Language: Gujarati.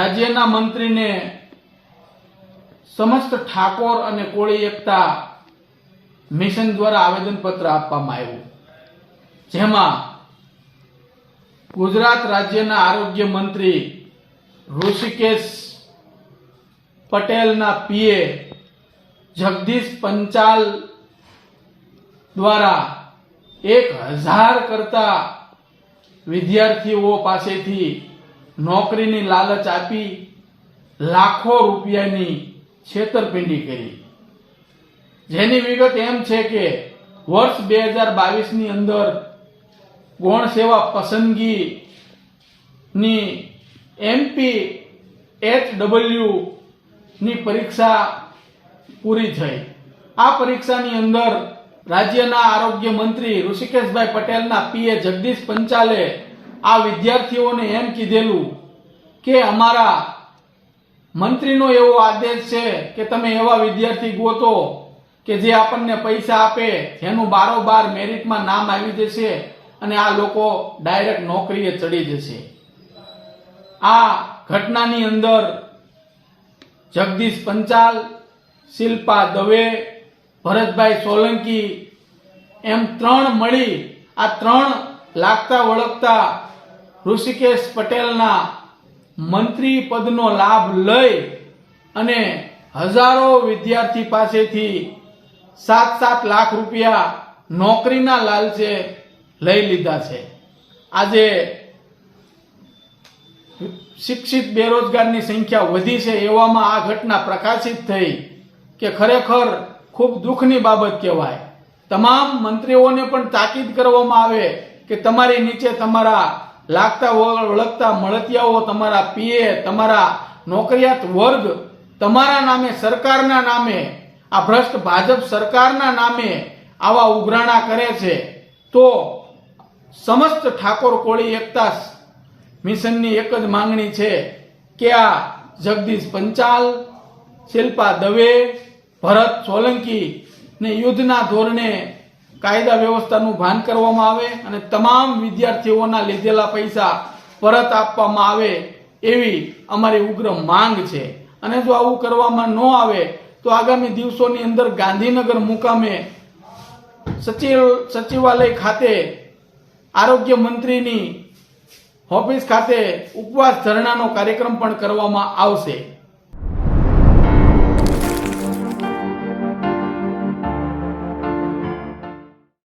રાજ્યના મંત્રીને સમસ્ત ઠાકોર અને કોળી એકતા મિશન દ્વારા આવેદનપત્ર આપવામાં આવ્યું. જેમાં ગુજરાત રાજ્યના આરોગ્ય મંત્રી ઋષિકેશ પટેલના પીએ જગદીશ પંચાલ દ્વારા એક હજાર કરતા વિદ્યાર્થીઓ પાસેથી નોકરીની લાલચ આપી લાખો રૂપિયાની છેતરપિંડી કરી. જેની વિગત એમ છે કે વર્ષ બે હજાર બાવીસની અંદર ગૌણ સેવા પસંદગીની એમપી એચ ડબલ્યુ ની પરીક્ષા પૂરી થઈ. આ પરીક્ષાની અંદર રાજ્યના આરોગ્ય મંત્રી ઋષિકેશભાઈ પટેલના પીએ જગદીશ પંચાલે આ વિદ્યાર્થીઓને એમ કીધેલું કે અમારા મંત્રીનો એવો આદેશ છે કે તમે એવા વિદ્યાર્થી ગોતો કે જે આપણને પૈસા આપે, જેનું બારોબાર મેરિટમાં નામ આવી જશે અને આ લોકો ડાયરેક્ટ નોકરીએ ચડી જશે. આ ઘટનાની અંદર જગદીશ પંચાલ, શિલ્પા દવે, ભરતભાઈ સોલંકી એમ ત્રણ મળી આ ત્રણ લાગતા વળગતા ઋષિકેશ પટેલના મંત્રી પદનો લાભ લઈ અને હજારો વિદ્યાર્થી પાસેથી સાત સાત લાખ રૂપિયા નોકરીના લાલચે લઈ લીધા છે. આજે શિક્ષિત બેરોજગારની સંખ્યા વધી છે, એવામાં આ ઘટના પ્રકાશિત થઈ કે ખરેખર ખૂબ દુઃખની બાબત કહેવાય. તમામ મંત્રીઓને પણ તાકીદ કરવામાં આવે કે તમારી નીચે તમારા લાગતા વળગતા મળતિયાઓ તમારા પીએ, તમારા નોકરિયાત વર્ગ, તમારા નામે, સરકારના નામે, આ ભ્રષ્ટ ભાજપ સરકારના નામે આવા ઉઘરાણા કરે છે, તો સમસ્ત ઠાકોર કોળી એકતા મિશનની એક જ માંગણી છે કે આ જગદીશ પંચાલ, શિલ્પા દવે, ભરત સોલંકી ને યુદ્ધના ધોરણે કાયદા વ્યવસ્થાનું ભાન કરવામાં આવે અને તમામ વિદ્યાર્થીઓના લીધેલા પૈસા પરત આપવામાં આવે એવી અમારી ઉગ્ર માંગ છે. અને જો આવું કરવામાં ન આવે, તો આગામી દિવસોની અંદર ગાંધીનગર મુકામે સચિવ, સચિવાલય ખાતે આરોગ્ય મંત્રીની ઓફિસ ખાતે ઉપવાસ ધરણાનો કાર્યક્રમ પણ કરવામાં આવશે.